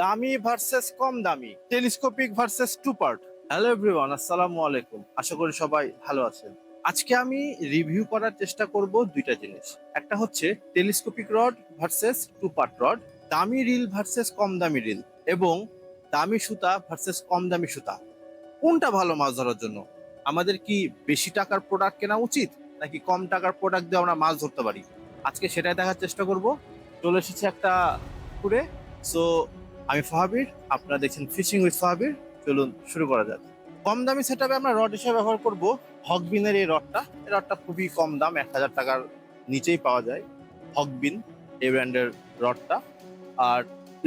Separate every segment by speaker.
Speaker 1: দামি ভার্সেস কম দামি telescopic versus two part hello everyone আসসালামু আলাইকুম। আশা করি সবাই ভালো আছেন। আজকে আমি রিভিউ করার চেষ্টা করব দুইটা জিনিস। একটা হচ্ছে telescopic rod versus two part rod দামি রিল ভার্সেস কম দামি রিল এবং দামি সুতা ভার্সেস কম দামি সুতা। কোনটা ভালো মাছ ধরার জন্য? আমাদের কি বেশি টাকার প্রোডাক্ট কেনা উচিত, নাকি কম টাকার প্রোডাক্ট দিয়ে আমরা মাছ ধরতে পারি? আজকে সেটাই দেখার চেষ্টা করব। চলে এসেছে একটা পুকুরে সো আমি ফাহাবির, আপনারা দেখছেন ফিশিং উইথ ফাহাবির। চলুন শুরু করা যাক। কম দামি সেটআপে আমরা রড হিসেবে ব্যবহার করব। হকবিনের এই রডটা এই রডটা খুবই কম দাম, এক হাজার টাকার নিচেই পাওয়া যায়। হকবিন, এই ব্র্যান্ডের রডটা আর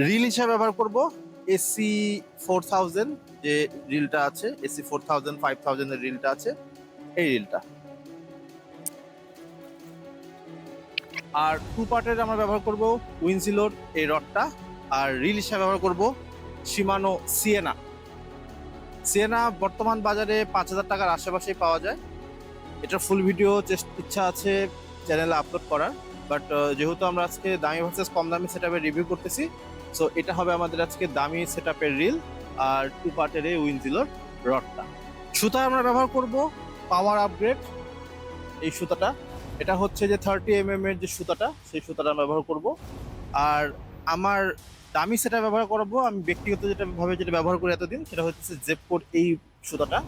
Speaker 1: রিল হিসেবে ব্যবহার করব এসি ফোর থাউজেন্ড যে রিলটা আছে। এসি ফোর থাউজেন্ড ফাইভ থাউজেন্ডের রিলটা আছে। এই রিলটা আর টু পার্টের আমরা ব্যবহার করব উইনজিলোর এই রডটা আর রিল হিসাবে ব্যবহার করব সীমানো সিয়েনা সিয়েনা বর্তমান বাজারে পাঁচ হাজার টাকার আশেপাশেই পাওয়া যায়। এটার ফুল ভিডিও ইচ্ছা আছে চ্যানেলে আপলোড করার। বাট যেহেতু আমরা আজকে দামি ভার্সেস কম দামি সেটআপের রিভিউ করতেছি সো এটা হবে আমাদের আজকে দামি সেটআপের রিল আর টু পার্টের এই উইনজিলোর রডটা। সুতা আমরা ব্যবহার করব পাওয়ার আপগ্রেড এই সুতাটা। এটা হচ্ছে যে থার্টি এম এর যে সুতাটা, সেই সুতাটা ব্যবহার করব। আর আমার দামি সেটা ব্যবহার করব। আমি ব্যক্তিগত যেটা ভাবে যেটা ব্যবহার করি এতদিন, সেটা হচ্ছে জেপকোর এই সুতাটা।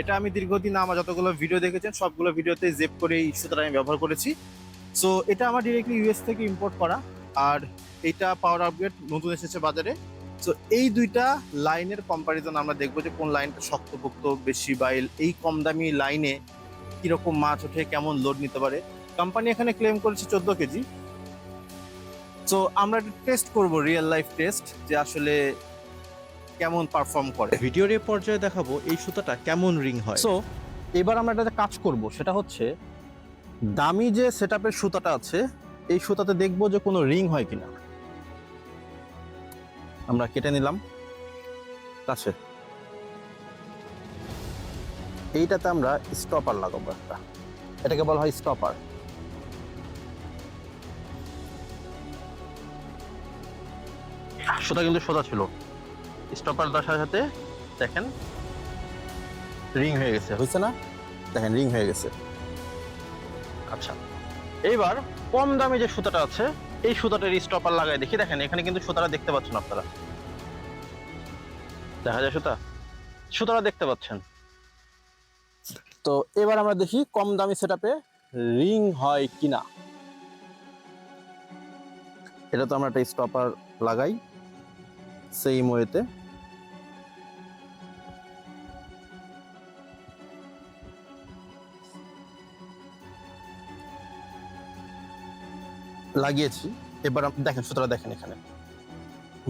Speaker 1: এটা আমি দীর্ঘদিন আমার যতগুলো ভিডিও দেখেছেন, সবগুলো ভিডিওতে করে এই সুতাটা আমি ব্যবহার করেছি। সো এটা আমার ডিরেক্টলি ইউএস থেকে ইম্পোর্ট করা। আর এইটা পাওয়ার আপগ্রেড নতুন এসেছে বাজারে। সো এই দুইটা লাইনের কম্পারিজন আমরা দেখব যে কোন লাইনটা শক্তপোক্ত, বেশি বাইল এই কম দামি লাইনে কীরকম মাছ ওঠে, কেমন লোড নিতে পারে। কোম্পানি এখানে ক্লেম করেছে চোদ্দ কেজি। সো আমরা টেস্ট করব রিয়েল লাইফ টেস্ট যে আসলে কেমন পারফর্ম করে।
Speaker 2: ভিডিওর এই পর্যায়ে দেখাবো এই সুতাটা কেমন রিং হয়।
Speaker 1: সো এবার আমরা এটাতে কাজ করব সেটা হচ্ছে দামি যে সেটআপের সুতাটা আছে এই সুতাতে দেখব যে কোনো রিং হয় কিনা। আমরা কেটে নিলাম। কাছে। এইটাতে আমরা স্টপার লাগাবো একটা। এটাকে বলা হয় স্টপার সুতা কিন্তু সোজা ছিল। স্টপার দেওয়ার সাথে সাথে দেখেন রিং হয়ে গেছে। হয়েছে না? দেখেন রিং হয়ে গেছে। আচ্ছা এইবার কম দামে যে সুতাটা আছে এই সুতাটার স্টপার লাগাই দেখি। দেখেন এখানে কিন্তু সুতাটা দেখতে পাচ্ছেন আপনারা। দেখা যায় সুতা? সুতাটা দেখতে পাচ্ছেন। তো এবার আমরা দেখি কম দামি সেটআপে রিং হয় কিনা। এটা তো আমরা একটা স্টপার লাগাই। সেম ওয়েতে লাগিয়েছি। এবার দেখেন, সুতরাং দেখেন এখানে।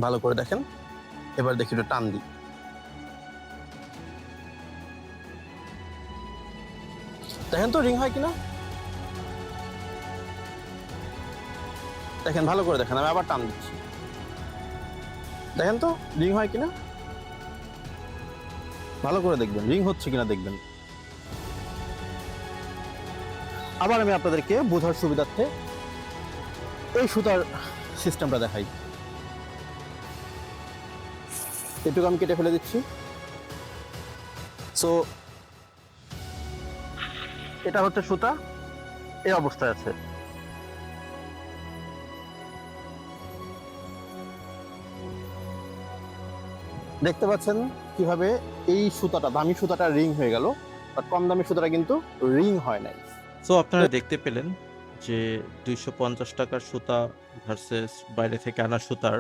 Speaker 1: ভালো করে দেখেন। এবার দেখি একটু টান দিই। দেখেন তো রিং হয় কিনা? দেখেন, ভালো করে দেখেন, আমি আবার টান দিচ্ছি। দেখেন তো রিং হয় কিনা? ভালো করে দেখবেন রিং হচ্ছে কিনা দেখবেন। আবার আমি আপনাদেরকে বোঝার সুবিধার্থে এই সুতার সিস্টেমটা দেখাই। এটুকু আমি কেটে ফেলে দিচ্ছি। সো এটা হচ্ছে সুতা, এই অবস্থায় আছে। দেখতে পাচ্ছেন কীভাবে এই সুতাটা দামি সুতাটা রিং হয়ে গেল বাট কম দামি সুতাটা কিন্তু রিং হয় নাই।
Speaker 2: সো আপনারা দেখতে পেলেন যে দুইশো পঞ্চাশ টাকার সুতা ভার্সেস বাইরে থেকে আনা সুতার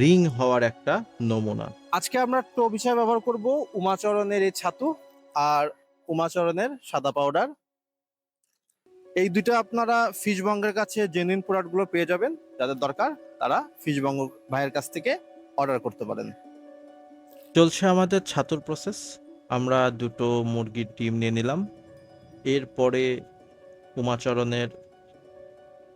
Speaker 2: রিং হওয়ার একটা নমুনা।
Speaker 1: আজকে আমরা টোপ হিসাবে ব্যবহার করব উমাচরণের এই ছাতু আর উমাচরণের সাদা পাউডার এই দুটো আপনারা ফিশবঙ্গের কাছে জেনুইন প্রোডাক্টগুলো পেয়ে যাবেন। যাদের দরকার তারা ফিশবঙ্গ ভাইয়ের কাছ থেকে অর্ডার করতে পারেন।
Speaker 2: চলছে আমাদের ছাতুর প্রসেস আমরা দুটো মুরগির ডিম নিয়ে নিলাম। এরপরে উমাচরণের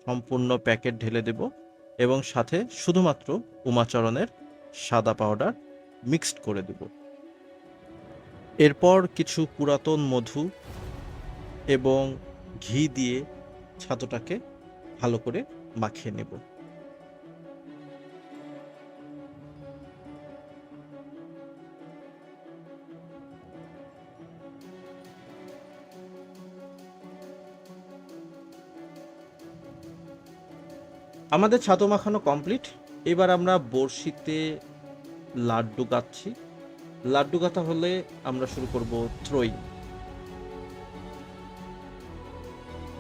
Speaker 2: সম্পূর্ণ প্যাকেট ঢেলে দেব এবং সাথে শুধুমাত্র উমাচরণের সাদা পাউডার মিক্সড করে দেব। এরপর কিছু পুরাতন মধু এবং ঘি দিয়ে ছাতুটাকে ভালো করে মাখিয়ে নেব। আমাদের ছাতু মাখানো কমপ্লিট এবার আমরা বড়শিতে লাড্ডু গাচ্ছি। লাড্ডু গাঁথা হলে আমরা শুরু করব থ্রোয়িং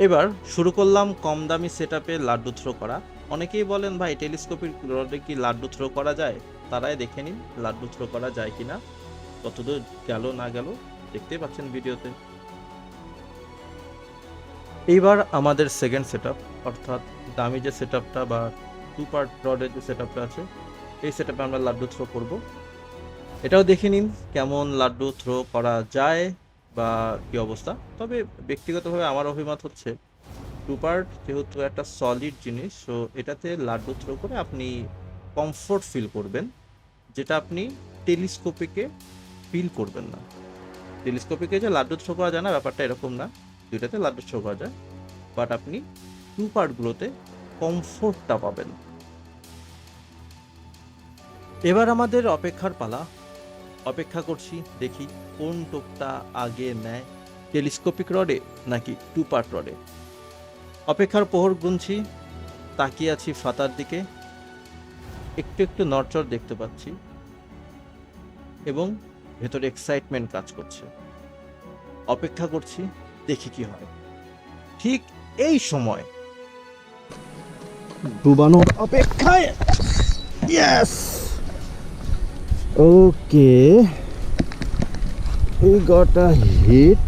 Speaker 2: এবার শুরু করলাম কম দামি সেট লাড্ডু থ্রো করা। অনেকেই বলেন, ভাই টেলিস্কোপিক রডে কি লাড্ডু থ্রো করা যায়? তারাই দেখে নিন, লাড্ডু থ্রো করা যায় কিনা, কতদূর গেল না গেল, দেখতেই পাচ্ছেন ভিডিওতে। এইবার আমাদের সেকেন্ড সেট অর্থাৎ দামি যে সেট বা টু পার্ট রডের যে সেট আছে, এই সেট আমরা লাড্ডু থ্রো করব। এটাও দেখে নিন কেমন লাড্ডু থ্রো করা যায় বা কি অবস্থা। তবে ব্যক্তিগতভাবে আমার অভিমত হচ্ছে টু পার্ট যেহেতু একটা সলিড জিনিস সো এটাতে লাড্ডু থ্রো করে আপনি কমফোর্ট ফিল করবেন, যেটা আপনি টেলিস্কোপিকে ফিল করবেন না। টেলিস্কোপিকে যে লাড্ডু থ্রো করা যায় না, ব্যাপারটা এরকম না। দুইটাতে লাড্ডু থ্রো করা যায়। বাট আপনি টু পার্টগুলোতে কমফোর্টটা পাবেন। এবার আমাদের অপেক্ষার পালা। অপেক্ষা করছি, দেখি কোন টোপটা আগে নেয় টেলিস্কোপিক রডে নাকি টু পার্ট রডে। অপেক্ষার পোহর গুনছি, তাকিয়ে আছি ফাতার দিকে। একটু একটু নড়চড় দেখতে পাচ্ছি। এবং ভেতরে এক্সাইটমেন্ট কাজ করছে। অপেক্ষা করছি দেখি কি হয়। ঠিক এই সময়।
Speaker 3: ডুবানোর অপেক্ষায়? Yes okay we got a hit.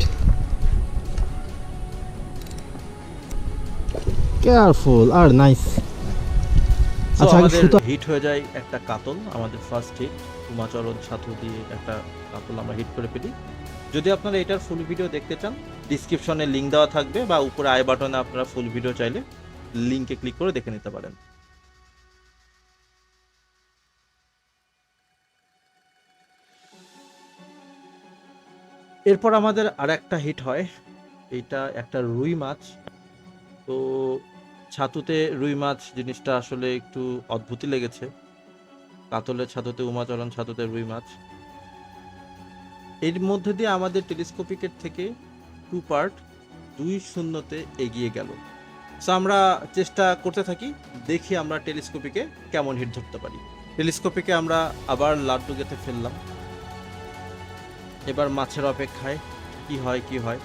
Speaker 3: Careful. আর নাইস আচ্ছা,
Speaker 2: আমাদের হিট হয়ে যায় একটা কাতল আমাদের ফার্স্ট হিট উমাচরণ ছাতু দিয়ে একটা কাতল আমরা হিট করে ফেলি। যদি আপনারা এটার ফুল ভিডিও দেখতে চান ডিসক্রিপশনে লিঙ্ক দেওয়া থাকবে বা উপরে আই বাটনে আপনারা ফুল ভিডিও চাইলে লিংকে ক্লিক করে দেখে নিতে পারেন। এরপর আমাদের আর একটা হিট হয়, এটা একটা রুই মাছ। তো ছাতুতে রুই মাছ জিনিসটা আসলে একটু অদ্ভুতই লেগেছে। কাতলের ছাতুতে, উমাচরণ ছাতুতে রুই মাছ। এর মধ্যে দিয়ে আমাদের টেলিস্কোপিকের থেকে টু পার্ট দুই শূন্যতে এগিয়ে গেল। সো আমরা চেষ্টা করতে থাকি, দেখি আমরা টেলিস্কোপিকে কেমন হিট ধরতে পারি। টেলিস্কোপিকে আমরা আবার লাড্ডু গেতে ফেললাম। এবার মাছের অপেক্ষায় কি হয় কি হয়।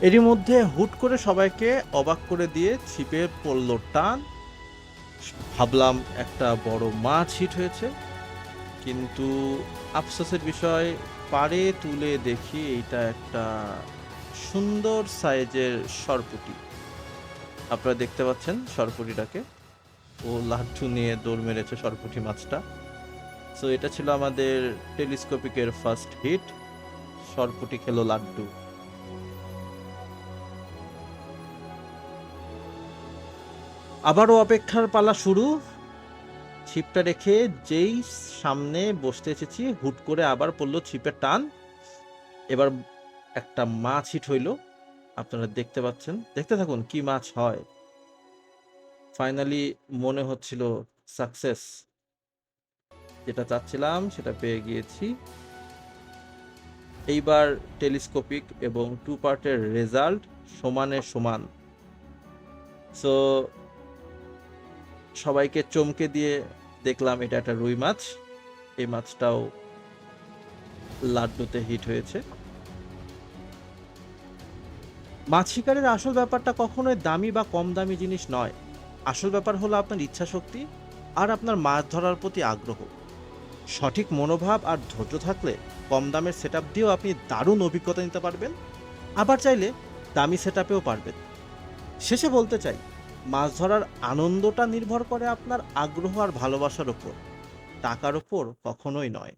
Speaker 2: এরই মধ্যে হুট করে সবাইকে অবাক করে দিয়ে ছিপে পড়ল টান। ভাবলাম একটা বড় মাছ হিট হয়েছে। কিন্তু আফসোসের বিষয় পারে তুলে দেখি এটা একটা সুন্দর সাইজের সরপুটি। আপনারা দেখতে পাচ্ছেন সরপুটিটাকে। ও লাঠু নিয়ে দৌড় মেরেছে সরপুটি মাছটা। সো এটা ছিল আমাদের টেলিস্কোপিকের ফার্স্ট হিট সরপুটি খেলো লাড্ডু। আবারও অপেক্ষার পালা শুরু। ছিপটা রেখে যেই সামনে বসতে এসেছি, হুট করে আবার পড়ল ছিপের টান। এবার একটা মাছ হিট হইল। আপনারা দেখতে পাচ্ছেন। দেখতে থাকুন কি মাছ হয়। ফাইনালি মনে হচ্ছিল সাকসেস যেটা চাচ্ছিলাম, সেটা পেয়ে গিয়েছি। এইবার টেলিস্কোপিক এবং টু পার্টের রেজাল্ট সমানে সমান। সো সবাইকে চমকে দিয়ে দেখলাম এটা একটা রুই মাছ। এই মাছটাও লাড্ডুতে হিট হয়েছে। মাছ শিকারের আসল ব্যাপারটা কখনোই দামি বা কম দামি জিনিস নয়। আসল ব্যাপার হলো আপনার ইচ্ছা শক্তি আর আপনার মাছ ধরার প্রতি আগ্রহ। সঠিক মনোভাব আর ধৈর্য থাকলে কম দামের সেট দিয়েও আপনি দারুণ অভিজ্ঞতা নিতে পারবেন। আবার চাইলে দামি সেট পারবেন। শেষে বলতে চাই মাছ ধরার আনন্দটা নির্ভর করে আপনার আগ্রহ আর ভালোবাসার ওপর টাকার ওপর কখনোই নয়।